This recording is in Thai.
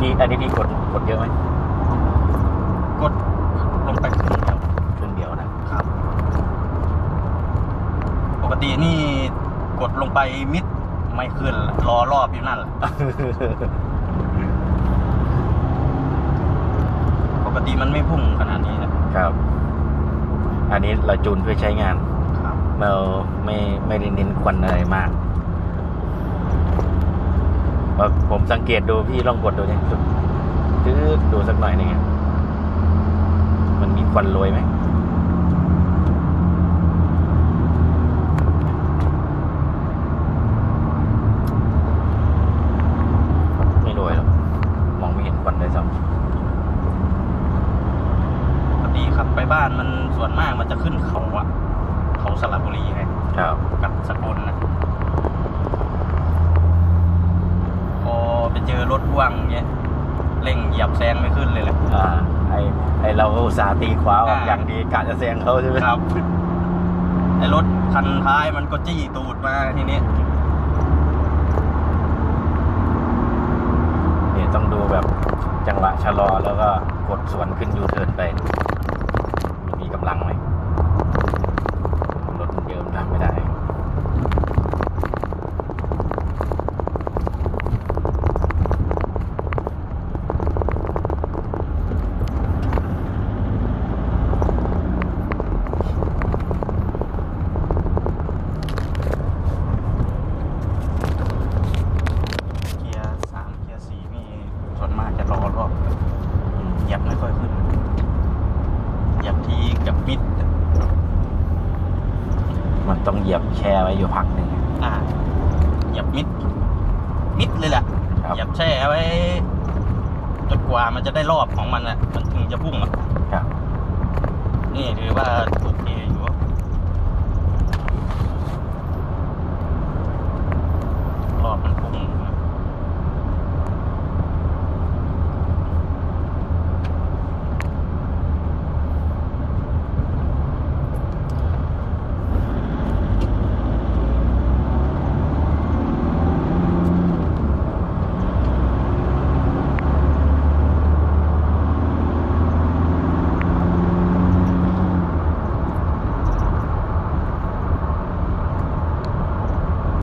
พี่อันนี้พี่กดกดเยอะไหมกดลงไปครึ่งเดียวครึ่งเดียวนะครับ ปกตินี่กดลงไปมิดไม่ขึ้นละรอรอบอยู่นั่นแหละปกติมันไม่พุ่งขนาดนี้นะครับ อันนี้เราจูนเพื่อใช้งานครับเราไม่ไม่ได้เน้นควันอะไรมากเพราะ ผมสังเกตดูพี่ลองกดดูเนี่ยดื้อดูสักหน่อยหนึงมันมีควันโรยไหมไม่โรยหรอกมองไม่เห็นควันเลยซ้ปกติขับไปบ้านมันส่วนมากมันจะขึ้นเขาอะเขาสระบุรีไงำครับกับสกลนะพอไป เจอรถพ่วงเงี้ยเร่งเหยียบแซงไม่ขึ้นเลยแหละ อ่าไอไอเราก็อุตส่าห์ตีขวาออกอ่า อย่างดีกะจะแซงเขาใช่ไหมครับไอ้รถคันท้ายมันก็จี้ตูดมาทีนี้ เนี่ยต้องดูแบบจังหวะชะลอแล้วก็กดสวนขึ้นยูเทิร์นไปมันมีกำลังไหมรถมันเยอะมันทำไม่ได้ เกียร์สามเกียร์สี่นี่ส่ วนมากจะรอรอบเหยียบไม่ค่อยขึ้นเหยียบทีกับมิด มันต้องเหยียบแช่ไว้อยู่พักหนึ่งอ่าเหยียบมิด มิดเลยแหละครับเหยียบแช่ไว้จนกว่ามันจะได้รอบของมันอะ มันถึงจะพุ่งอะครับนี่ถือว่าโอเคอยู่